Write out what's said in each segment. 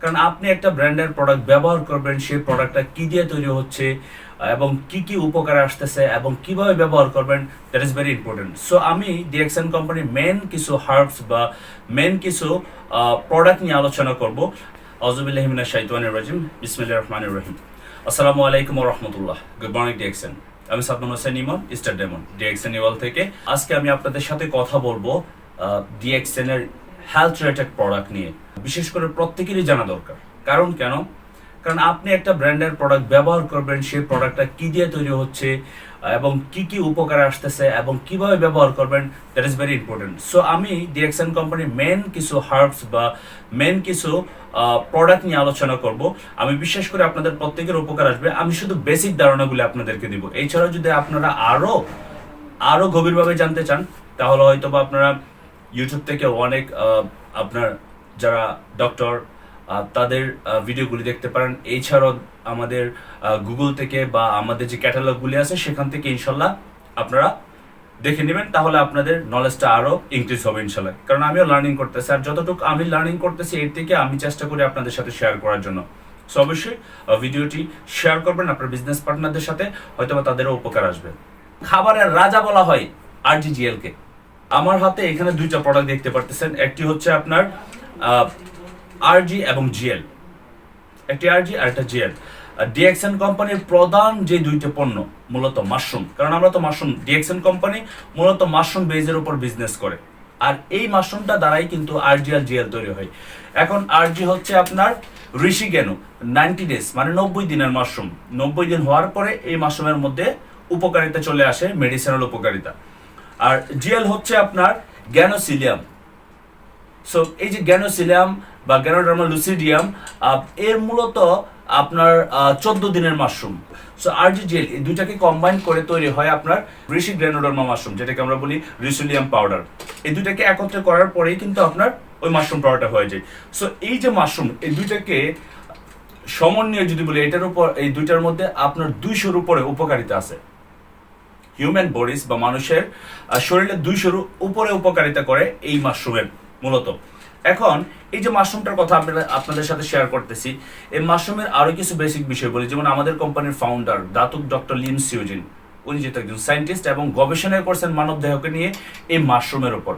কারণ আপনি একটা ব্র্যান্ডের প্রোডাক্ট ব্যবহার করবেন, সেই প্রোডাক্টটা কি দিয়ে তৈরি হচ্ছে, এবং কি কি উপকারে আসতেছে, এবং কীভাবে ব্যবহার করবেন that is very important so আমি ডিএক্সএন কোম্পানির মেন কিছু হার্বস বা মেন কিছু প্রোডাক্ট নিয়ে আলোচনা করব। আউজুবিল্লাহিমিনা শাইতানির রাজিম, বিসমিল্লাহির রহমানির রহিম। আসসালামু আলাইকুম রাহমাতুল্লাহ। গুড মর্নিং ডিএক্সএন আমি Sadman Hossain Emon star diamond DXN ইওয়াল থেকে। আজকে আমি আপনাদের সাথে কথা বলব ডিএক্সএন এর হেলথ রিলেটেড প্রোডাক্ট নিয়ে, বিশেষ করে প্রত্যেকেরই জানা দরকার। কারণ কেন? কারণ আপনি একটা ব্র্যান্ডের প্রোডাক্ট ব্যবহার করবেন, সেই প্রোডাক্টটা কি দিয়ে তৈরি হচ্ছে, এবং কি কি উপকারে আসতেছে, এবং কীভাবে ব্যবহার করবেন that is very important so আমি ডিএক্সএন কোম্পানির মেন কিছু হার্বস বা মেন কিছু প্রোডাক্ট নিয়ে আলোচনা করব। আমি বিশ্বাস করি আপনাদের প্রত্যেকের উপকার আসবে। আমি শুধু বেসিক ধারণাগুলো আপনাদেরকে দিব। এছাড়াও যদি আপনারা আরও আরও গভীরভাবে জানতে চান, তাহলে হয়তো বা আপনারা ইউটিউব থেকে অনেক আপনার যারা ডক্টর তাদের ভিডিওগুলি দেখতে পারেন। এছাড়াও আমাদের গুগল থেকে বা আমাদের যে ক্যাটালগুলি আছে, সেখান থেকে ইনশাল্লাহ আপনারা দেখে নেবেন। তাহলে আপনাদের নলেজটা আরও ইনক্রিজ হবে ইনশাল্লাহ। কারণ আমিও লার্নিং করতেছি। আর যতটুকু আমি লার্নিং করতেছি, এর থেকে আমি চেষ্টা করি আপনাদের সাথে শেয়ার করার জন্য। সো অবশ্যই ভিডিওটি শেয়ার করবেন আপনার বিজনেস পার্টনারদের সাথে, হয়তোবা তাদেরও উপকার আসবে। খাবারের রাজা বলা হয় আরজিজিএল কে আমার হাতে এখানে দুইটা প্রোডাক্ট দেখতে পারতেছেন। একটি হচ্ছে আপনার আরজি এবং জিএল একটি আরজি আর একটা জিএল ডিএক্সএন কোম্পানির প্রধান যে দুইটা পণ্য, মূলত মাশরুম। কারণ আমরা তো মাশরুম ডিএক্সএন কোম্পানি মূলত মাশরুম বেজের উপর বিজনেস করে। আর এই মাশরুমটা দ্বারাই কিন্তু আরজি আর জিএল তৈরি হয়। এখন আরজি হচ্ছে আপনার ঋষি জ্ঞানু নাইনটি ডেজ মানে নব্বই দিনের মাশরুম। নব্বই দিন হওয়ার পরে এই মাশরুমের মধ্যে উপকারিতা চলে আসে মেডিসিনাল উপকারিতা। আর জিএল হচ্ছে আপনার গ্যানোসিলিয়াম সো এই যে গ্যানোসিলিয়াম বা গ্যানোডার্মা লুসিডিয়াম এর মূলত আপনার চোদ্দ দিনের মাশরুম। সো আরজিজেল এই দুইটাকে কম্বাইন করে তৈরি হয় আপনার ঋষি গ্র্যানোডার্মা মাশরুম, যেটাকে আমরা বলি রিসুলিয়াম পাউডার। এই দুইটাকে একত্রে করার পরেই কিন্তু আপনার ওই মাশরুম পাউডারটা হয়ে যায়। সো এই যে মাশরুম, এই দুইটাকে সমন্বয় যদি বলি, এটার উপর, এই দুইটার মধ্যে আপনার দুইশোর উপরে উপকারিতা আছে। হিউম্যান বডিস বা মানুষের শরীরে দুইশোর উপরে উপকারিতা করে এই মাশরুমের মূলত। এখন এই যে মাশরুমটার কথা আপনাদের সাথে শেয়ার করতেছি, এই মাশরুমের আরও কিছু বেসিক বিষয় বলি। যেমন আমাদের কোম্পানির founder Datuk doctor Lim Siow Jin. উনি যেহেতু একজন সায়েন্টিস্ট এবং গবেষণা করছেন মানব দেহকে নিয়ে এই মাশরুমের উপর।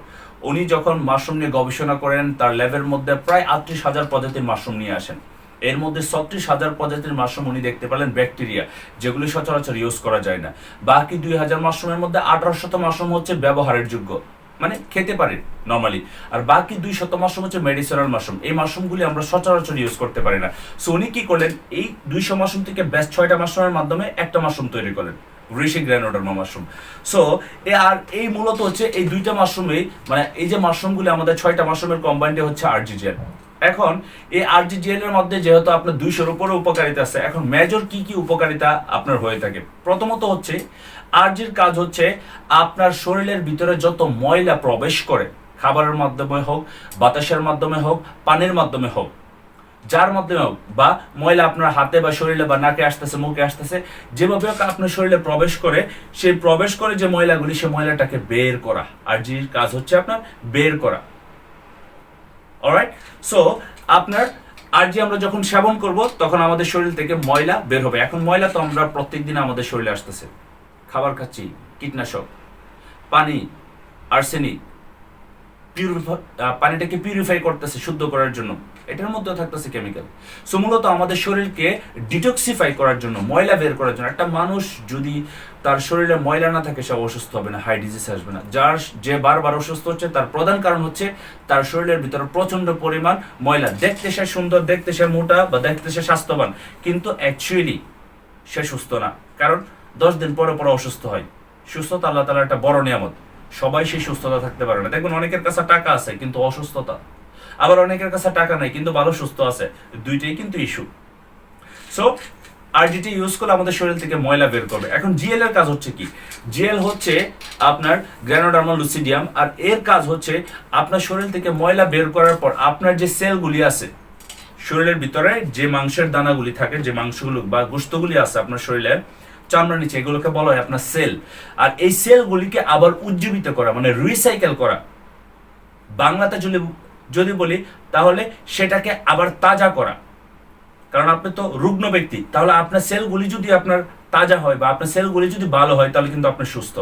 উনি যখন মাশরুম নিয়ে গবেষণা করেন, তার ল্যাবের মধ্যে প্রায় আটত্রিশ হাজার প্রজাতির মাশরুম নিয়ে আসেন। এর মধ্যে ছত্রিশ হাজার প্রজাতির মাশরুম উনি দেখতে পেলেন, ব্যাকটেরিয়া, যেগুলি সচরাচর ইউজ করা যায় না। বাকি দুই হাজার মাশরুমের মধ্যে আঠারো শত মাশরুম হচ্ছে ব্যবহারের যোগ্য মানে খেতে পারি নর্মালি আর বাকি দুই শত মাশরুম হচ্ছে মেডিসিনাল মাশরুম। এই মাশরুমগুলি আমরা সচরাচর ইউজ করতে পারি না। সো উনি কি করলেন, এই দুইশো মাশরুম থেকে বেস্ট ছয়টা মাশরুমের মাধ্যমে একটা মাশরুম তৈরি করলেন, ঋষি গ্র্যানোডার্মা মাশরুম। সো এ আর এই মূলত হচ্ছে এই দুইটা মাশরুমে মানে এই যে মাশরুমগুলি আমাদের ছয়টা মাশরুমের কম্বাইন্ডে হচ্ছে আরজিজেল এখন এই আরজিজিএল এর মধ্যে যেহেতু আপনার দুইশোর উপরে উপকারিতা আছে, এখন মেজর কি কি উপকারিতা আপনার হয়ে থাকে? প্রথমত হচ্ছে আরজির কাজ হচ্ছে আপনার শরীরের ভিতরে যত ময়লা প্রবেশ করে, খাবারের মাধ্যমে হোক, বাতাসের মাধ্যমে হোক, পানির মাধ্যমে হোক, যার মাধ্যমে হোক, বা ময়লা আপনার হাতে বা শরীরে বা নাকে আসতেছে, মুখে আসতেছে, যেভাবে হোক আপনার শরীরে প্রবেশ করে, সেই প্রবেশ করে যে ময়লাগুলি সে ময়লাটাকে বের করা। আরজির কাজ হচ্ছে আপনার বের করা। অলরাইট সো আপনার আর যে আমরা যখন সেবন করব, তখন আমাদের শরীর থেকে ময়লা বের হবে। এখন ময়লা তো আমরা প্রত্যেকদিন আমাদের শরীরে আসতেছে। খাবার খাচ্ছি, কীটনাশক, পানি, আর্সেনিক পিউরিফাই পানিটাকে পিউরিফাই করতেছে শুদ্ধ করার জন্য। এটার মধ্যে থাকতেছে কেমিক্যাল সো মূলত আমাদের শরীরকে ডিটক্সিফাই করার জন্য, ময়লা বের করার জন্য। একটা মানুষ যদি তার শরীরে ময়লা না থাকে, সে অসুস্থ হবে না হাই ডিজিজ আসবে না। যার যে বারবার অসুস্থ হচ্ছে, তার প্রধান কারণ হচ্ছে তার শরীরের ভিতরে প্রচণ্ড পরিমাণ ময়লা। দেখতে সে সুন্দর, দেখতে সে মোটা বা দেখতে সে স্বাস্থ্যবান, কিন্তু অ্যাকচুয়ালি সে সুস্থ না। কারণ দশ দিন পরে পরে অসুস্থ হয়। সুস্থতা আল্লাহ তালা একটা বড় নিয়ামত। সবাই সেই সুস্থতা থাকতে পারে না। দেখবেন অনেকের কাছে টাকা আছে, কিন্তু অসুস্থতা। আবার অনেকের কাছে টাকা নাই, কিন্তু ভালো সুস্থ আছে। দুইটাই কিন্তু ইস্যু সো আরজিটি ইউজ করলে আমাদের শরীর থেকে ময়লা বের করবে। এখন জিএল এর কাজ হচ্ছে কি? জিএল হচ্ছে আপনার গ্র্যানোডার্মাল লুসিডিয়াম আর এর কাজ হচ্ছে আপনার শরীর থেকে ময়লা বের করার পর আপনার যে সেলগুলি আছে, শরীরের ভিতরে যে মাংসের দানাগুলি থাকে, যে মাংসগুলো বা গোস্তগুলি আছে আপনার শরীরের চামড়ার নিচে, এগুলোকে বলা হয় আপনার সেল আর এই সেলগুলিকে আবার উজ্জীবিত করা মানে রিসাইকেল করা। বাংলাতে যদি যদি বলি, তাহলে সেটাকে আবার তাজা করা। কারণ আপনি তো রুগ্ন ব্যক্তি, তাহলে আপনার সেলগুলি যদি আপনার তাজা হয় বা আপনার সেলগুলি যদি ভালো হয়, তাহলে কিন্তু আপনি সুস্থ।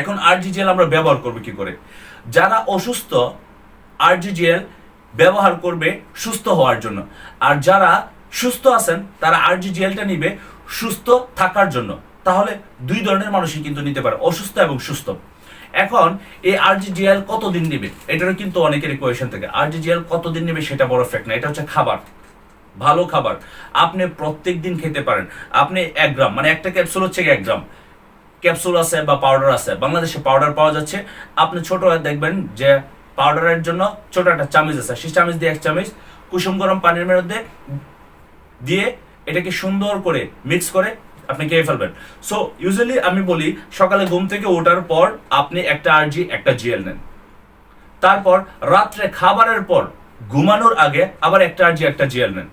এখন আরজিজিএল আমরা ব্যবহার করব কি করে? যারা অসুস্থ, আরজিজিএল ব্যবহার করবে সুস্থ হওয়ার জন্য। আর যারা সুস্থ আছেন, তারা আরজিজিএলটা নিবে সুস্থ থাকার জন্য। তাহলে দুই ধরনের মানুষই কিন্তু নিতে পারে, অসুস্থ এবং সুস্থ। এখন এই আরজিজিএল কতদিন নেবে? এটারও কিন্তু অনেকের কোয়েশন থাকে। আরজিজিএল কতদিন নেবে সেটা বড় ফ্যাক্ট না, এটা হচ্ছে খাবার। ভালো খাবার। আপনি প্রত্যেক দিন খেতে পারেন। আপনি এক গ্রাম মানে একটা ক্যাপসুল হচ্ছে এক গ্রাম? ক্যাপসুল আছে বা পাউডার আছে। বাংলাদেশে পাউডার পাওয়া যাচ্ছে। আপনি ছোট দেখবেন যে পাউডারের জন্য ছোট একটা চামিচ আছে। সেই চামিচ দিয়ে এক চামিচ কুসুম গরম পানির মধ্যে দিয়ে এটাকে সুন্দর করে মিক্স করে আপনি খেয়ে ফেলবেন। সো ইউজুয়ালি আমি বলি, সকালে ঘুম থেকে ওঠার পর আপনি একটা আরজি, একটা জিএল নেন। তারপর রাত্রে খাবারের পর ঘুমানোর আগে আবার একটা আরজি, একটা জিএল নেন।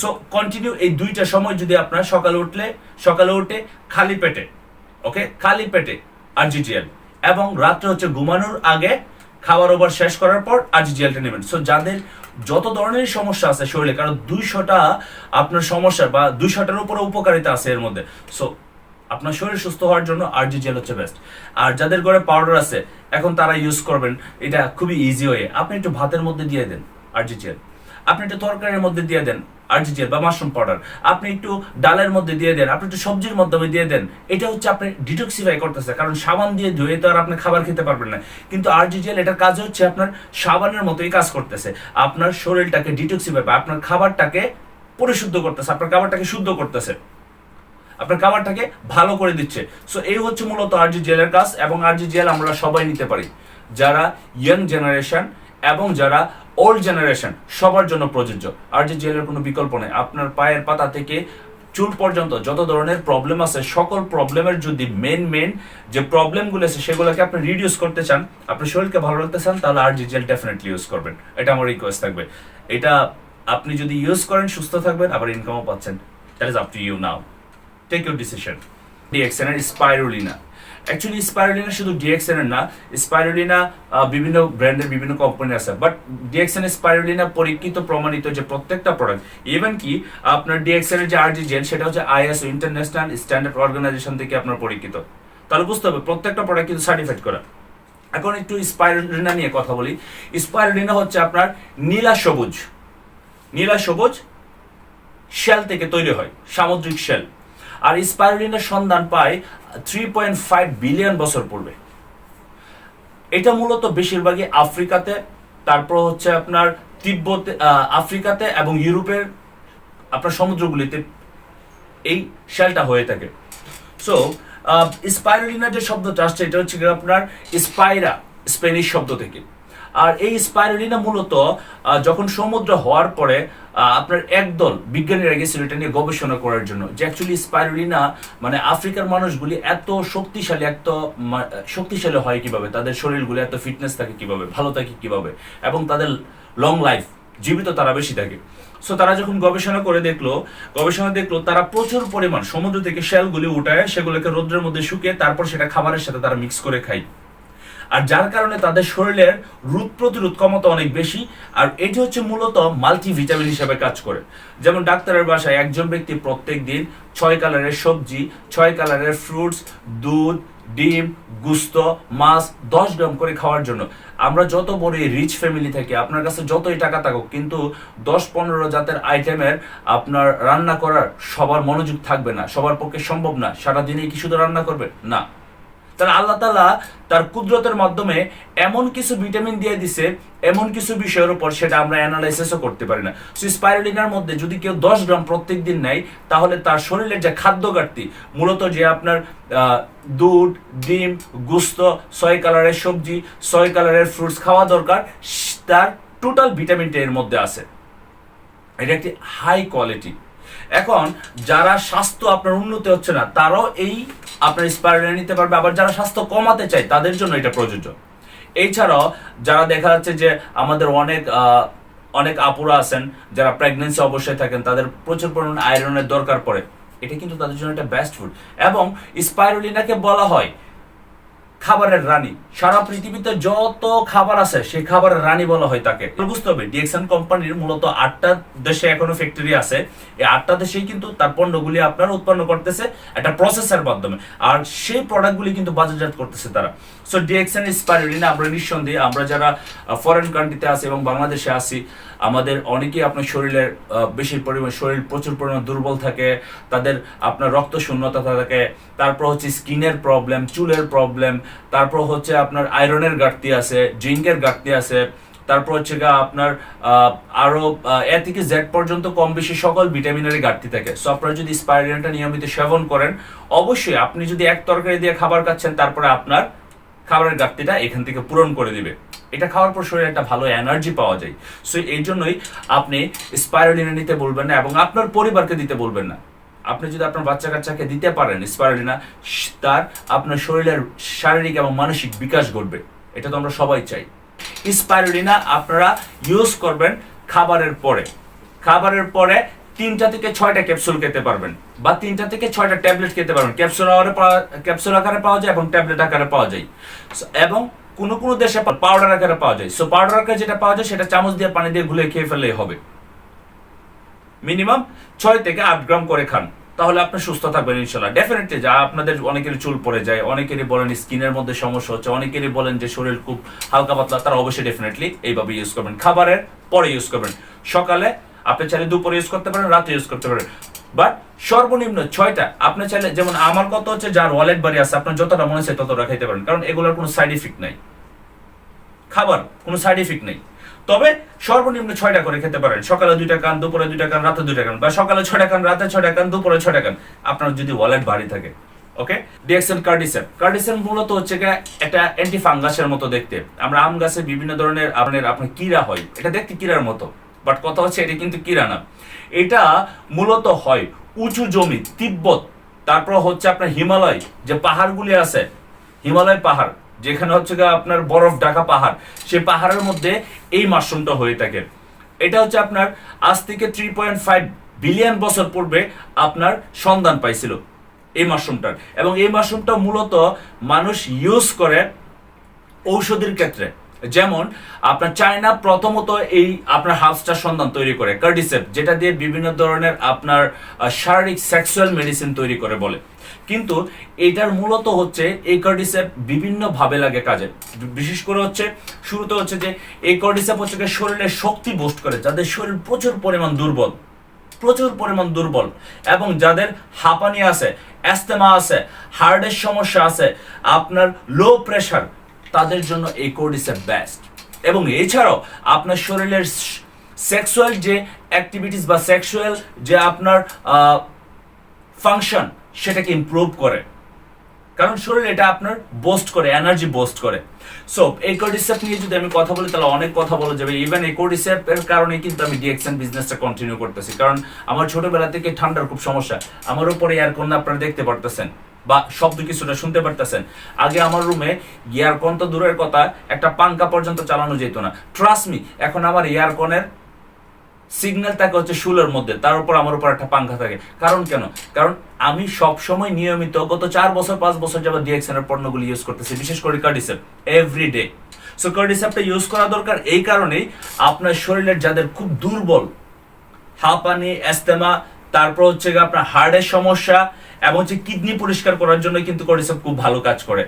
সো কন্টিনিউ এই দুইটা সময় যদি আপনার সকালে উঠলে, সকালে উঠে খালি পেটে ওকে খালি পেটে আরজিজিএল এবং রাত্রে হচ্ছে ঘুমানোর আগে খাবার ওভার শেষ করার পর আরজিজিএলটা নেবেন। সো যাদের যত ধরনের সমস্যা আছে শরীরে, কারণ দুইশোটা আপনার সমস্যা বা দুইশোটার উপরে উপকারিতা আছে এর মধ্যে। সো আপনার শরীর সুস্থ হওয়ার জন্য আরজিজিএল হচ্ছে বেস্ট আর যাদের ঘরে পাউডার আছে, এখন তারা ইউজ করবেন। এটা খুবই ইজি হয়ে আপনি একটু ভাতের মধ্যে দিয়ে দেন আরজিজিএল আপনি একটু তরকারির মধ্যে দিয়ে দেন আরজিজিএল বা মাশরুম পাউডার আপনি একটু ডালের মধ্যে দিয়ে দেন, আপনি একটু সবজির মাধ্যমে দিয়ে দেন, এটা হচ্ছে আপনি ডিটক্সিফাই করতেছে, কারণ সাবান দিয়ে ধুয়ে তো আর আপনি খাবার খেতে পারবেন না। কিন্তু আরজিজিএল এটার কাজ হচ্ছে আপনার সাবানের মতোই কাজ করতেছে। আপনার শরীরটাকে ডিটক্সিফাই আপনার খাবারটাকে পরিশুদ্ধ করতেছে, আপনার খাবারটাকে শুদ্ধ করতেছে। আপনার খাবারটাকে ভালো করে দিচ্ছে। সো এই হচ্ছে মূলত আরজি জেলের কাজ এবং আরজি জেল আমরা সবাই নিতে পারি। যারা ইয়াং জেনারেশন এবং যারা ওল্ড জেনারেশন সবার জন্য প্রযোজ্য। আরজি জেলের কোনো বিকল্প নেই, আপনার পায়ের পাতা থেকে চুল পর্যন্ত যত ধরনের প্রবলেম আছে, সকল প্রবলেমের যদি মেন মেন যে প্রবলেমগুলো আছে, সেগুলোকে আপনি রিডিউস করতে চান, আপনার শরীরকে ভালো রাখতে চান, তাহলে R G GL definitely use করবেন। এটা আমার রিকোয়েস্ট থাকবে। এটা আপনি যদি ইউজ করেন, সুস্থ থাকবেন, আবার ইনকামও পাচ্ছেন। That is up to you now take your decision DXN এর স্পাইরুলিনা অ্যাকচুয়ালি স্পাইরুলিনা শুধু ডিএক্সএন এর না স্পাইরুলিনা বিভিন্ন ব্র্যান্ডের বিভিন্ন কোম্পানি আছে। বাট ডিএক্সএন স্পাইরুলিনা পরীক্ষিত, প্রমাণিত যে প্রত্যেকটা প্রোডাক্ট ইভেন কি আপনার ডিএক্সএন এর যে আরজি জেল সেটা হচ্ছে আইএসও ইন্টারন্যাশনাল স্ট্যান্ডার্ড অর্গানাইজেশন থেকে আপনার পরীক্ষিত। তাহলে বুঝতে হবে, প্রত্যেকটা প্রোডাক্ট কিন্তু সার্টিফাইড করা। এখন একটু স্পাইরুলিনা নিয়ে কথা বলি। স্পাইরুলিনা হচ্ছে আপনার নীলা সবুজ। নীলা সবুজ শেল থেকে তৈরি হয়, সামুদ্রিক শেল আর স্পাইরুলিনের সন্ধান পায় থ্রি পয়েন্ট ফাইভ বিলিয়ন বছর পূর্বে। এটা মূলত বেশিরভাগই আফ্রিকাতে, তারপর হচ্ছে আপনার তিব্বতে আফ্রিকাতে এবং ইউরোপের আপনার সমুদ্রগুলিতে এই শেলটা হয়ে থাকে। সো স্পাইরুলিনা যে শব্দটা আসছে, এটা হচ্ছে আপনার স্পাইরা স্পেনিশ শব্দ থেকে। আর এই স্পাইরুলিনা মূলত যখন সমুদ্র হওয়ার পরে আপনার একদল বিজ্ঞানীরা গেছিল এটা নিয়ে গবেষণা করার জন্য যে অ্যাকচুয়ালি স্পাইরুলিনা মানে আফ্রিকার মানুষগুলি এত শক্তিশালী এত শক্তিশালী হয় কীভাবে? তাদের শরীরগুলি, এত ফিটনেস থাকে কীভাবে? ভালো থাকে কীভাবে? এবং তাদের লং লাইফ জীবিত তারা বেশি থাকে। সো তারা যখন গবেষণা করে দেখল, গবেষণা দেখল, তারা প্রচুর পরিমাণ সমুদ্র থেকে শেলগুলি উঠায়, সেগুলোকে রোদ্রের মধ্যে শুকিয়ে তারপর সেটা খাবারের সাথে তারা মিক্স করে খায়। আর যার কারণে তাদের শরীরের রোগ প্রতিরোধ ক্ষমতা অনেক বেশি, আর এটি হচ্ছে মূলত মাল্টিভিটামিন হিসেবে কাজ করে। যেমন ডাক্তারের বাসায় একজন ব্যক্তি প্রত্যেক দিন ছয় কালারের সবজি, ছয় কালারের ফ্রুটস দুধ, ডিম, গুস্ত, মাছ দশ গ্রাম করে খাওয়ার জন্য। আমরা যত বড় রিচ ফ্যামিলি থেকে, আপনার কাছে যতই টাকা থাকুক, কিন্তু দশ পনেরো জাতের আইটেমের আপনার রান্না করার সবার মনোযোগ থাকবে না, সবার পক্ষে সম্ভব না। সারাদিনে কি শুধু রান্না করবে? না। তাহলে আল্লাহ তালা তার কুদরতের মাধ্যমে এমন কিছু ভিটামিন দিয়ে দিছে, এমন কিছু বিষয়ের উপর সেটা আমরা অ্যানালাইসিসও করতে পারি না। সো স্পাইরুলিনার মধ্যে যদি কেউ দশ গ্রাম প্রত্যেক দিন নেয়, তাহলে তার শরীরের যে খাদ্য ঘাটতি মূলত যে আপনার দুধ, ডিম, গুস্ত ছয় কালারের সবজি ছয় কালারের ফ্রুটস খাওয়া দরকার, তার টোটাল ভিটামিনটা এর মধ্যে আছে। এটা একটি হাই কোয়ালিটি এখন যারা স্বাস্থ্য আপনার উন্নতি হচ্ছে না, তারাও এই আপনার স্পাইরাল নিতে পারবে। আবার যারা স্বাস্থ্য কমাতে চায়, তাদের জন্য এটা প্রযোজ্য। এছাড়াও যারা দেখা যাচ্ছে যে আমাদের অনেক অনেক আপুরা আছেন, যারা প্রেগনেন্সি অবশ্যই থাকেন, তাদের প্রচুর পরিমাণ আয়রনের দরকার পড়ে। এটা কিন্তু তাদের জন্য একটা বেস্ট ফুড এবং স্পাইরুলিনাকে বলা হয় খাবারের রানী। সারা পৃথিবীতে যত খাবার আছে, সেই খাবারের রানী বলা হয় তাকে। বুঝতে হবে ডিএক্সএন কোম্পানির মূলত আটটা দেশে এখনও ফ্যাক্টরি আছে। এই আটটা দেশেই কিন্তু তার পণ্যগুলি আপনার উৎপন্ন করতেছে একটা প্রসেসের মাধ্যমে। আর সেই প্রোডাক্টগুলি কিন্তু বাজারজাত করতেছে তারা। সো ডিএক্সএন স্পাইরুলিনা আমরা নিঃসন্দেহে, আমরা যারা ফরেন কান্ট্রিতে আছি এবং বাংলাদেশে আছি, আমাদের অনেকেই আপনার শরীরের বেশি পরিমাণ, শরীর প্রচুর পরিমাণ দুর্বল থাকে, তাদের আপনার রক্ত শূন্যতা থাকে, তারপর হচ্ছে স্কিনের প্রবলেম চুলের প্রবলেম তারপর হচ্ছে আপনার আয়রনের ঘাটতি আছে জিঙ্কের ঘাটতি আছে, তারপর হচ্ছে গা আপনার আরও এ থেকে জেড পর্যন্ত কম বেশি সকল ভিটামিনের ঘাটতি থাকে। সো আপনারা যদি স্পাইরিনটা নিয়মিত সেবন করেন, অবশ্যই আপনি যদি এক তরকারি দিয়ে খাবার খাচ্ছেন, তারপরে আপনার খাবারের ঘাটতিটা এখান থেকে পূরণ করে দিবে। এটা খাওয়ার পর শরীরে একটা ভালো এনার্জি পাওয়া যায়। সো এই জন্যই আপনি স্পাইরোলিনা নিতে বলবেন না এবং আপনার পরিবারকে দিতে বলবেন না। আপনি যদি আপনার বাচ্চা কাচ্চাকে দিতে পারেন স্পাইরোলিনা তার আপনার শরীরের শারীরিক এবং মানসিক বিকাশ ঘটবে। এটা তো আমরা সবাই চাই। স্পাইরোলিনা আপনারা ইউজ করবেন খাবারের পরে। খাবারের পরে তিনটা থেকে ছয়টা ক্যাপসুল খেতে পারবেন বা তিনটা থেকে ছয়টা ট্যাবলেট খেতে পারবেন। ক্যাপসুল আকারে পাওয়া- ক্যাপসুল আকারে পাওয়া যায় এবং ট্যাবলেট আকারে পাওয়া যায়। এবং কোন কোন দেশে পাউডার আকারে পাওয়া যায়। সো পাউডার আকারে যেটা পাওয়া যায় সেটা চামচ দিয়ে পানি দিয়ে ঘুলে খেয়ে ফেললেই হবে। মিনিমাম ছয় থেকে আট গ্রাম করে খান। তাহলে আপনি সুস্থ থাকবেন ইনশাল্লাহ। ডেফিনেটলি যা আপনাদের অনেকেরই চুল পড়ে যায়, অনেকেরই বলেন স্কিনের মধ্যে সমস্যা হচ্ছে, অনেকেরই বলেন যে শরীর খুব হালকা পাতলা, তারা অবশ্যই ডেফিনেটলি এইভাবে ইউজ করবেন। খাবারের পরে ইউজ করবেন। সকালে আপনি চাইলে দুপুরে ইউজ করতে পারেন, রাতে ইউজ করতে পারেন। বাট সর্বনিম্ন ছয়টা, আপনি চাইলে যেমন আমার কথা হচ্ছে, যার ওয়ালেট বাড়ি আছে, আপনার যতটা মনে চায় ততটা খাইতে পারেন। কারণ এগুলোর কোনো সাইড ইফেক্ট নাই। খাবার, কোনো সাইড ইফেক্ট নেই। তবে সর্বনিম্ন ছয়টা করে খেতে পারেন। সকালে দুইটা কান, দুপুরে দুইটা কান, রাতে দুইটা কান, বা সকালে ছয়টা কান, রাতে ছয়টা কান, দুপুরে ছয়টা কান। আপনার যদি ওয়ালেট ভারী থাকে ওকে ডিএক্সেল কার্ডিসেপ কার্ডিসেপ মূলত হচ্ছে একটা অ্যান্টি ফাঙ্গাসের মতো দেখতে। আমরা আম গাছে বিভিন্ন ধরনের আপনার আপনার কিরা হয়। এটা দেখতে কিরার মতো। বাট কথা হচ্ছে এটা কিন্তু কিরা না এটা মূলত হয় উঁচু জমি, তিব্বত, তারপর হচ্ছে আপনার হিমালয়, যে পাহাড়গুলি আছে, হিমালয় পাহাড়, যেখানে হচ্ছে আপনার বরফ ঢাকা পাহাড়, সেই পাহাড়ের মধ্যে এই মাশরুমটা হয়ে থাকে। এটা হচ্ছে আপনার আজ থেকে থ্রি পয়েন্ট ফাইভ বিলিয়ন বছর পূর্বে আপনার সন্ধান পাইছিল এই মাশরুমটার। এবং এই মাশরুমটা মূলত মানুষ ইউজ করে ঔষধির ক্ষেত্রে। যেমন, আপনার চায়না প্রথমত এই আপনার হাফস্টার সন্ধান তৈরি করে কার্ডিসেপ যেটা দিয়ে বিভিন্ন ধরনের আপনার শারীরিক সেক্সুয়াল মেডিসিন তৈরি করে বলে। কিন্তু এটার মূলত হচ্ছে এই কার্ডিসেপ বিভিন্ন ভাবে লাগে কাজে। বিশেষ করে হচ্ছে, শুরুতে হচ্ছে যে এই কার্ডিসেপ হচ্ছে শরীরের শক্তি বুস্ট করে, যাদের শরীর প্রচুর পরিমাণ দুর্বল, প্রচুর পরিমাণ দুর্বল, এবং যাদের হাঁপানি আছে অ্যাস্তেমা আছে হার্টের সমস্যা আছে, আপনার লো প্রেশার তাদের জন্য এই কোর্ডিসেপ বেস্ট এবং এছাড়াও আপনার শরীরের সেক্সুয়াল যে অ্যাক্টিভিটিস বা সেক্সুয়াল যে আপনার ফাংশন সেটাকে ইমপ্রুভ করে। কারণ শরীর এটা আপনার বোস্ট করে এনার্জি বোস্ট করে। সো এই নিয়ে যদি আমি কথা বলি, তাহলে অনেক কথা বলা যাবে। ইভেন এই এর কারণে কিন্তু আমি ডিএক্সএন বিজনেসটা কন্টিনিউ করতেছি। কারণ আমার ছোটবেলা থেকে ঠান্ডার খুব সমস্যা। আমার উপরে এয়ারকন আপনারা দেখতে পারতেছেন। বা শব্দ কিছুটা শুনতে পারতেছেন। আগে আমার রুমে এয়ারকন তো দূরের কথা, একটা পাঙ্কা পর্যন্ত চালানো যেত না। ট্রাস্ট মি এখন আমার এয়ারকনের সিগন্যাল থাকে হচ্ছে শুলের মধ্যে, তার উপর আমার উপর একটা পাঙ্খা থাকে। কারণ কেন? কারণ আমি সব সময় নিয়মিত গত চার বছর, পাঁচ বছর যাবত ডিএক্সএন এর পণ্যগুলি ইউজ করতেছি, বিশেষ করে কার্ডিসেপ এভরি ডে সো কার্ডিসেপটা ইউজ করা দরকার এই কারণেই আপনার শরীরের যাদের খুব দুর্বল, হাঁপানি অ্যাস্তেমা তারপর হচ্ছে আপনার হার্টের সমস্যা এবং হচ্ছে কিডনি পরিষ্কার করার জন্য কিন্তু কর্ডিসেপ খুব ভালো কাজ করে।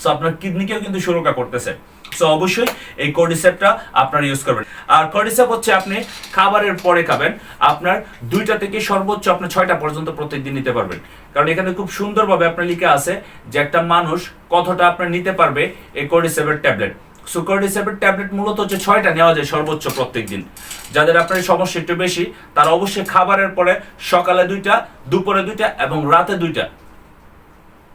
সো আপনার কিডনিকেও কিন্তু সুরক্ষা করতেছে। সো অবশ্যই এই কর্ডিসেপটা আপনারা ইউজ করবেন। আর কর্ডিসেপ হচ্ছে আপনি খাবারের পরে খাবেন। আপনার দুইটা থেকে সর্বোচ্চ আপনার ছয়টা পর্যন্ত প্রত্যেকদিন নিতে পারবেন। কারণ এখানে খুব সুন্দরভাবে আপনার লিখে আছে যে একটা মানুষ কতটা আপনার নিতে পারবে এই কর্ডিসেপের ট্যাবলেট। সুকর্ডিসেপের ট্যাবলেট মূলত হচ্ছে ছয়টা নেওয়া যায় সর্বোচ্চ প্রত্যেক দিন যাদের আপনার সমস্যা একটু বেশি, তারা অবশ্যই খাবারের পরে সকালে দুইটা, দুপুরে দুইটা এবং রাতে দুইটা।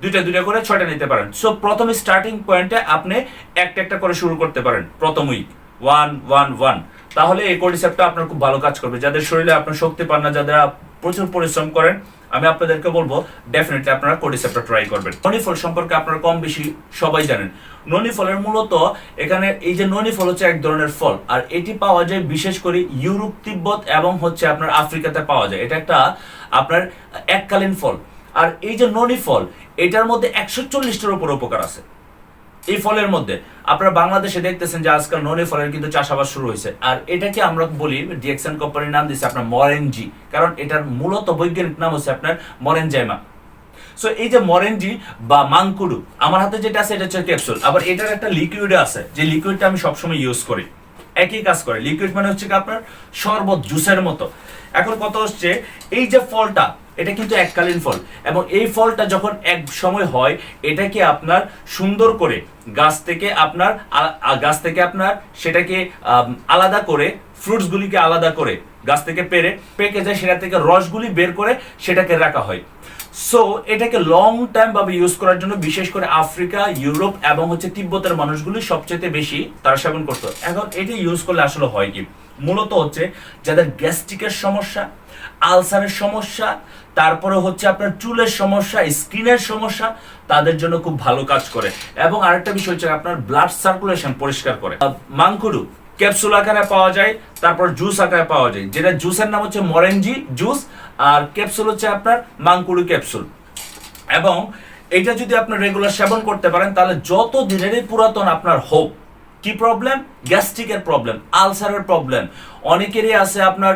দুইটা দুইটা করে ছয়টা নিতে পারেন। সো প্রথমে স্টার্টিং পয়েন্টে আপনি একটা একটা করে শুরু করতে পারেন, প্রথম উইক ওয়ান ওয়ান ওয়ান তাহলে এই কোডিসেপটা আপনার খুব ভালো কাজ করবে। যাদের শরীরে আপনার শক্তি পান না যারা প্রচুর পরিশ্রম করেন আমি আপনাদেরকে বলব ডেফিনেটলি আপনারা কোডিসেপটা ট্রাই করবেন। ননিফল সম্পর্কে আপনারা কম বেশি সবাই জানেন। ননিফলের মূলত এখানে এই যে ননিফল হচ্ছে এক ধরনের ফল, আর এটি পাওয়া যায় বিশেষ করে ইউরোপ, তিব্বত এবং হচ্ছে আপনার আফ্রিকাতে পাওয়া যায়। এটা একটা আপনার এককালীন ফল। আর এই যে ননি ফল এটার মধ্যে একশো চল্লিশটার উপর উপকার আছে। এই ফলের মধ্যে। আপনারা বাংলাদেশে দেখতেছেন যে আজকাল ননি ফলের কিন্তু চাষাবাদ শুরু হয়েছে। আর এটাকে আমরা বলি ডিএক্সএন কোম্পানির নাম দিচ্ছে আপনার মরেনজি। কারণ এটার মূলত বৈজ্ঞানিক নাম হচ্ছে আপনার মরেনজাইমা। সো এই যে মরেনজি বা মাংকুডু আমার হাতে যেটা আছে এটা হচ্ছে ক্যাপসুল। আবার এটার একটা লিকুইড আছে, যে লিকুইডটা আমি সবসময় ইউজ করি। একই কাজ করে। লিকুইড মানে হচ্ছে আপনার শরবত জুসের মতো। এখন কত হচ্ছে, এই যে ফলটা এটা কিন্তু এককালীন ফল। এবং এই ফলটা যখন এক সময় হয়, এটাকে আপনার সুন্দর করে গাছ থেকে আপনার গাছ থেকে আপনার সেটাকে আলাদা করে ফ্রুটসগুলিকে আলাদা করে গাছ থেকে পেরে, পেকে যায়, সেটা থেকে রসগুলি বের করে সেটাকে রাখা হয়। সো এটাকে লং টাইম ভাবে ইউজ করার জন্য বিশেষ করে আফ্রিকা, ইউরোপ এবং হচ্ছে তিব্বতের মানুষগুলি সবচেয়ে বেশি তারা সেবন করতো। এখন এটা ইউজ করলে আসলে হয় কি? মূলত হচ্ছে যাদের গ্যাস্ট্রিকের সমস্যা, আলসারের সমস্যা তারপরে হচ্ছে আপনার চুলের সমস্যা, স্কিনের সমস্যা, তাদের জন্য খুব ভালো কাজ করে। এবং আরেকটা বিষয় হচ্ছে আপনার ব্লাড সার্কুলেশন পরিষ্কার করে। মাংকুডু ক্যাপসুল আকারে পাওয়া যায়, তারপর জুস আকারে পাওয়া যায়। যেটা জুসের নাম হচ্ছে মরেনজি জুস আর ক্যাপসুল হচ্ছে আপনার মাংকুডু ক্যাপসুল এবং এটা যদি আপনার রেগুলার সেবন করতে পারেন, তাহলে যত দিনেরই পুরাতন আপনার হোক, কি প্রবলেম গ্যাস্ট্রিকের প্রবলেম আলসারের প্রবলেম অনেকেরই আছে আপনার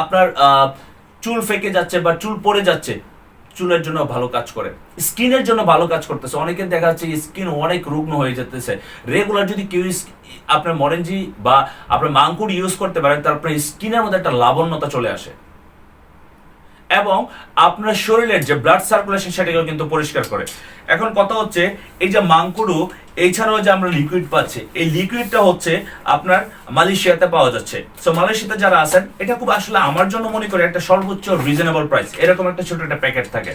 আপনার চুল ফেকে যাচ্ছে বা চুল পড়ে যাচ্ছে, চুলের জন্য ভালো কাজ করে। স্কিনের জন্য ভালো কাজ করতেছে। অনেকের দেখা যাচ্ছে স্কিন অনেক রুগ্ন হয়ে যেতেছে। রেগুলার যদি কেউ আপনার মরেনজি বা আপনার মাংকুর ইউজ করতে পারেন তারপরে স্কিনের মধ্যে একটা লাবণ্যতা চলে আসে। এবং আপনার শরীরের যে ব্লাড সার্কুলেশন সেটাকেও কিন্তু পরিষ্কার করে। এখন কথা হচ্ছে, এই যে মাংকুড়ু এছাড়াও যে আমরা লিকুইড পাচ্ছি, এই লিকুইডটা হচ্ছে আপনার মালয়েশিয়াতে পাওয়া যাচ্ছে। সো মালয়েশিয়াতে যারা আছেন, এটা খুব আসলে আমার জন্য মনে করি একটা সর্বোচ্চ রিজনেবল প্রাইস এরকম একটা ছোট একটা প্যাকেট থাকে।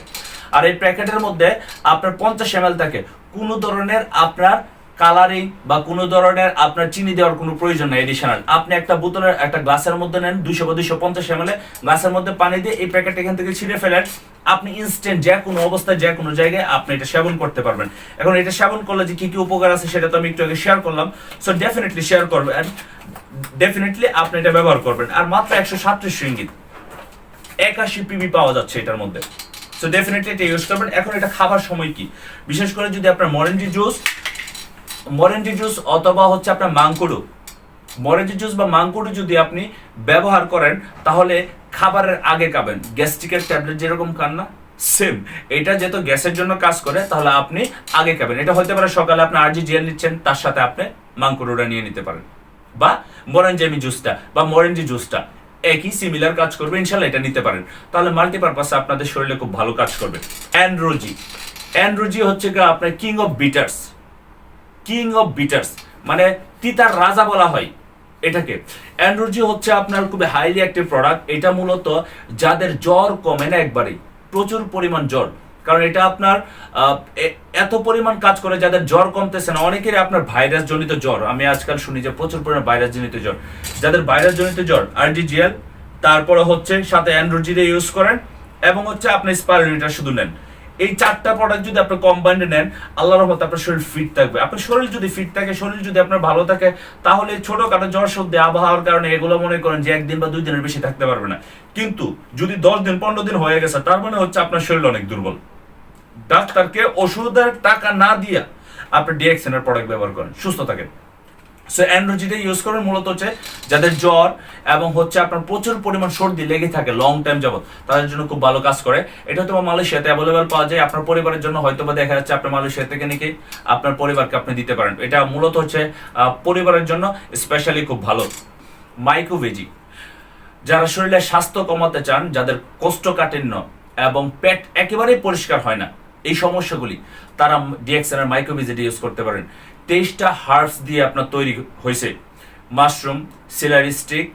আর এই প্যাকেটের মধ্যে আপনার পঞ্চাশ এম থাকে। কোনো ধরনের আপনার কালারিং বা কোনো ধরনের আপনার চিনি দেওয়ার কোনো প্রয়োজন নেই এডিশনাল আপনি একটা বোতলের একটা গ্লাসের মধ্যে নেন দুশো বা দুশো পঞ্চাশ এম গ্লাসের মধ্যে পানি দিয়ে এই প্যাকেট এখান থেকে ছিঁড়ে ফেলেন। আপনি ইনস্ট্যান্ট যে কোনো অবস্থায়, যে কোনো জায়গায় আপনি এটা সেবন করতে পারবেন। এখন এটা সেবন করলে যে কি কি উপকার আছে সেটা তো আমি একটু আগে শেয়ার করলাম। সো ডেফিনেটলি শেয়ার করবেন। ডেফিনেটলি আপনি এটা ব্যবহার করবেন। আর মাত্র একশো সাতত্রিশ রিঙ্গিত একাশি পিবি পাওয়া যাচ্ছে এটার মধ্যে। সো ডেফিনেটলি এটা ইউজ করবেন। এখন এটা খাবার সময় কি? বিশেষ করে যদি আপনার মরেঞ্জি জুস মরেঞ্জি জুস অথবা হচ্ছে আপনার মাংকুড়ু মরেঞ্জি জুস বা মাংকুড়ু যদি আপনি ব্যবহার করেন, তাহলে খাবারের আগে খাবেন। গ্যাস্ট্রিকের ট্যাবলেট যেরকম খান না, সেম। এটা যেহেতু গ্যাসের জন্য কাজ করে, তাহলে আপনি আগে খাবেন। এটা হতে পারে সকালে আপনি আরজি জেল নিচ্ছেন, তার সাথে আপনি মাংকুড়ুটা নিয়ে নিতে পারেন। বা মরেঞ্জেমি জুসটা বা মরেঞ্জি জুসটা একই সিমিলার কাজ করবে ইনশাল্লাহ এটা নিতে পারেন। তাহলে মাল্টিপারপাসে আপনাদের শরীরে খুব ভালো কাজ করবে। অ্যান্ড্রোজি অ্যান্ড্রোজি হচ্ছে আপনার king of bitters king of bitters মানে তিতার রাজা বলা হয় এটাকে। অ্যান্ড্রোজি হচ্ছে আপনার খুবই হাইলি অ্যাক্টিভ প্রোডাক্ট এটা মূলত যাদের জ্বর কমে না একবারেই, প্রচুর পরিমাণ জ্বর। কারণ এটা আপনার এত পরিমাণ কাজ করে যাদের জ্বর কমতেছে না, অনেকেরই আপনার ভাইরাস জনিত জ্বর, আমি আজকাল শুনি যে প্রচুর পরিমাণ ভাইরাস জনিত জ্বর। যাদের ভাইরাস জনিত জ্বর আরডিজিএল তারপরে হচ্ছে সাথে অ্যান্ড্রোজিরে ইউজ করেন, এবং হচ্ছে আপনি স্পাইরোনিটা শুধু নেন। এই চারটা প্রোডাক্ট যদি আপনি কম্বাইন্ডে নেন আল্লাহর রহমতে আপনার শরীর ফিট থাকবে। আপনার শরীর যদি ফিট থাকে, শরীর যদি আপনার ভালো থাকে, তাহলে ছোটখাটো জ্বর, সর্দি, আবহাওয়ার কারণে এগুলো মনে করেন যে একদিন বা দুই দিনের বেশি থাকতে পারবে না। কিন্তু যদি দশ দিন, পনেরো দিন হয়ে গেছে, তার মানে হচ্ছে আপনার শরীর অনেক দুর্বল। ডাক্তারকে ওষুধের টাকা না দিয়া আপনি ডিএক্সএন এর প্রোডাক্ট ব্যবহার করেন। সুস্থ থাকেন। সো অ্যান্ড্রোজিটা ইউজ করেন মূলত হচ্ছে যাদের জ্বর এবং হচ্ছে আপনার প্রচুর পরিমাণ সর্দি লেগে থাকে লং টাইম যাবত তাদের জন্য খুব ভালো কাজ করে। এটা হয়তো মালয়েশিয়াতে অ্যাভেলেবেল পাওয়া যায়। আপনার পরিবারের জন্য হয়তো বা দেখা যাচ্ছে আপনার মালয়েশিয়া থেকে নাকি আপনার পরিবারকে আপনি দিতে পারেন। এটা মূলত হচ্ছে পরিবারের জন্য স্পেশালি খুব ভালো। মাইক্রোভেজি যারা শরীরে স্বাস্থ্য কমাতে চান, যাদের কোষ্ঠকাঠিন্য এবং পেট একেবারেই পরিষ্কার হয় না, এই সমস্যাগুলি, তারা ডিএক্সএন এর মাইক্রোভিজিটি ইউজ করতে পারেন। তেইশটা হার্বস দিয়ে আপনার তৈরি হয়েছে। Mushroom, celery stick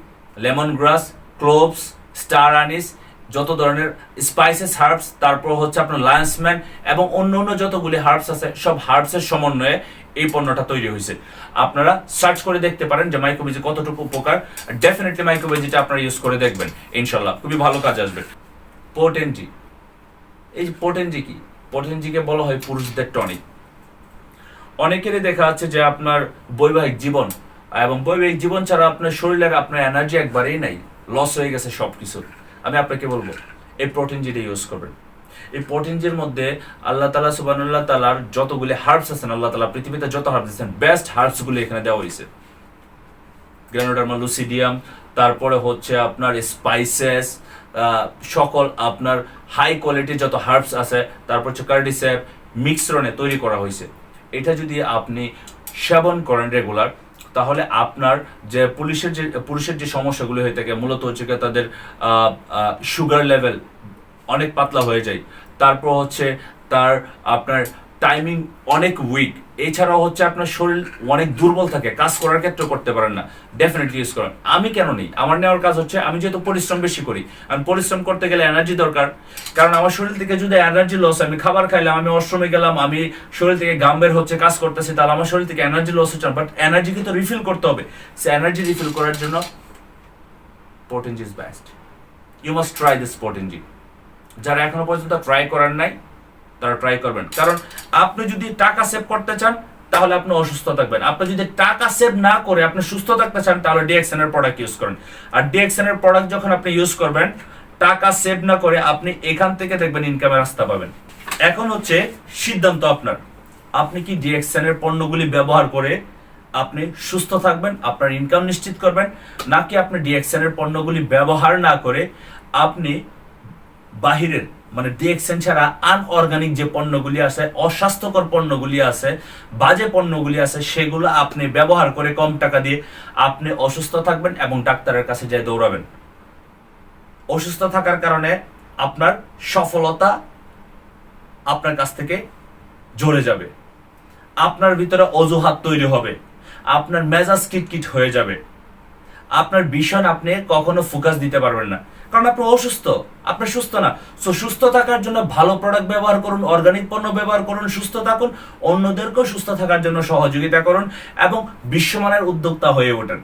lemongrass cloves, star anise, যত ধরনের স্পাইসেস হার্বস, তারপর হচ্ছে আপনার লায়ন্সম্যান এবং অন্য অন্য যতগুলি হার্বস আছে, সব হার্বসের সমন্বয়ে এই পণ্যটা তৈরি হয়েছে। আপনারা সার্চ করে দেখতে পারেন যে মাইক্রোবেজি কতটুকু উপকার। ডেফিনেটলি মাইক্রোবেজিটা আপনারা ইউজ করে দেখবেন ইনশাল্লাহ খুবই ভালো কাজ আসবে। পোটেনজি এই পোটেনজি কি? পোটেনজিকে বলা হয় পুরুষদের টনিক অনেকেরই দেখা যাচ্ছে যে আপনার বৈবাহিক জীবন এবং বৈবাহিক জীবন ছাড়া আপনার শরীরের আপনার এনার্জি একবারেই নাই। লস হয়ে গেছে সবকিছু। আমি আপনাকে বলব, এই প্রোটিন যেটা ইউজ করবেন, এই পটেঞ্জির মধ্যে আল্লাহ তালা সুবানুল্লাহ তালার যতগুলি হার্বস আছেন, আল্লাহ তালা পৃথিবীতে যত হার্বস আছেন বেস্ট হার্বসগুলি এখানে দেওয়া হয়েছে। গ্রানোডার্মা লুসিডিয়াম তারপরে হচ্ছে আপনার স্পাইসেস সকল আপনার হাই কোয়ালিটির যত হার্বস আছে, তারপর হচ্ছে কার্ডিসেপ মিক্সরনে তৈরি করা হয়েছে। এটা যদি আপনি সেবন করেন রেগুলার, তাহলে আপনার যে পুলিশের যে পুলিশের যে সমস্যাগুলো হয়ে থাকে, মূলত হচ্ছে গিয়ে তাদের সুগার লেভেল অনেক পাতলা হয়ে যায়। তারপর হচ্ছে তার আপনার টাইমিং অনেক উইক এছাড়াও হচ্ছে আপনার শরীর অনেক দুর্বল থাকে, কাজ করার ক্ষেত্রে করতে পারেন না। ডেফিনেটলি ইউজ করেন। আমি কেন নেই? আমার নেওয়ার কাজ হচ্ছে আমি যেহেতু পরিশ্রম বেশি করি, আমি পরিশ্রম করতে গেলে এনার্জি দরকার। কারণ আমার শরীর থেকে যদি এনার্জি লস আমি খাবার খাইলাম, আমি অশ্রমে গেলাম, আমি শরীর থেকে গাম বের হচ্ছে, কাজ করতেছি, তাহলে আমার শরীর থেকে এনার্জি লস হচ্ছে। বাট এনার্জিকে তো রিফিল করতে হবে। সে এনার্জি রিফিল করার জন্য Potenzhi is best you must try this Potenzhi যারা এখনও পর্যন্ত ট্রাই করার নাই তারা ট্রাই করবেন। কারণ আপনি যদি টাকা সেভ করতে চান, তাহলে আপনি অসুস্থ থাকবেন। আপনি যদি টাকা সেভ না করে আপনি সুস্থ থাকতে চান, তাহলে ডিএক্সএন এর প্রোডাক্ট ইউজ করেন। আর ডিএক্সএন এর প্রোডাক্ট যখন আপনি ইউজ করবেন, টাকা সেভ না করে আপনি এখান থেকে দেখবেন ইনকামের রাস্তা পাবেন। এখন হচ্ছে সিদ্ধান্ত আপনার। আপনি কি ডিএক্সএন এর পণ্যগুলি ব্যবহার করে আপনি সুস্থ থাকবেন, আপনার ইনকাম নিশ্চিত করবেন, নাকি আপনি ডিএক্সএন এর পণ্যগুলি ব্যবহার না করে আপনি বাহিরের মানে ডিএক্সেন ছাড়া আনঅর্গানিক যে পণ্যগুলি আছে, অস্বাস্থ্যকর পণ্যগুলি আছে, বাজে পণ্যগুলি আছে, সেগুলো আপনি ব্যবহার করে কম টাকা দিয়ে আপনি অসুস্থ থাকবেন এবং ডাক্তারের কাছে যায় দৌড়াবেন। অসুস্থ থাকার কারণে আপনার সফলতা আপনার কাছ থেকে ঝরে যাবে। আপনার ভিতরে অজুহাত তৈরি হবে। আপনার মেজাজ কিটকিট হয়ে যাবে। আপনার ভীষণ আপনি কখনো ফোকাস দিতে পারবেন না। কারণ আপনি অসুস্থ, আপনি সুস্থ না। সো সুস্থ থাকার জন্য ভালো প্রোডাক্ট ব্যবহার করুন অর্গানিক পণ্য ব্যবহার করুন, সুস্থ থাকুন, অন্যদেরকেও সুস্থ থাকার জন্য সহযোগিতা করুন এবং বিশ্বমানের উদ্যোক্তা হয়ে ওঠেন।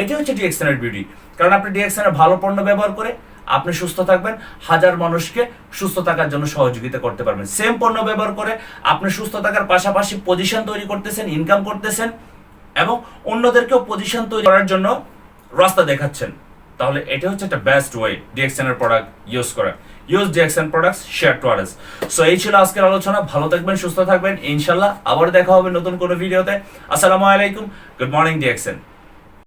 এটি হচ্ছে ডিএক্সএনের বিউটি কারণ আপনি ডিএক্সএনের ভালো পণ্য ব্যবহার করে আপনি সুস্থ থাকবেন, হাজার মানুষকে সুস্থ থাকার জন্য সহযোগিতা করতে পারবেন। সেম পণ্য ব্যবহার করে আপনি সুস্থ থাকার পাশাপাশি পজিশন তৈরি করতেছেন ইনকাম করতেছেন এবং অন্যদেরকেও পজিশন তৈরি করার জন্য রাস্তা দেখাচ্ছেন। তাহলে এটা হচ্ছে একটা বেস্ট ওয়ে ডিএক্সএন এর প্রোডাক্ট ইউজ করা use DXN products share to others so এই ছিল আজকের আলোচনা। ভালো থাকবেন, সুস্থ থাকবেন। ইনশাল্লাহ আবার দেখা হবে নতুন কোনো ভিডিওতে আসসালামু আলাইকুম। Good morning DXN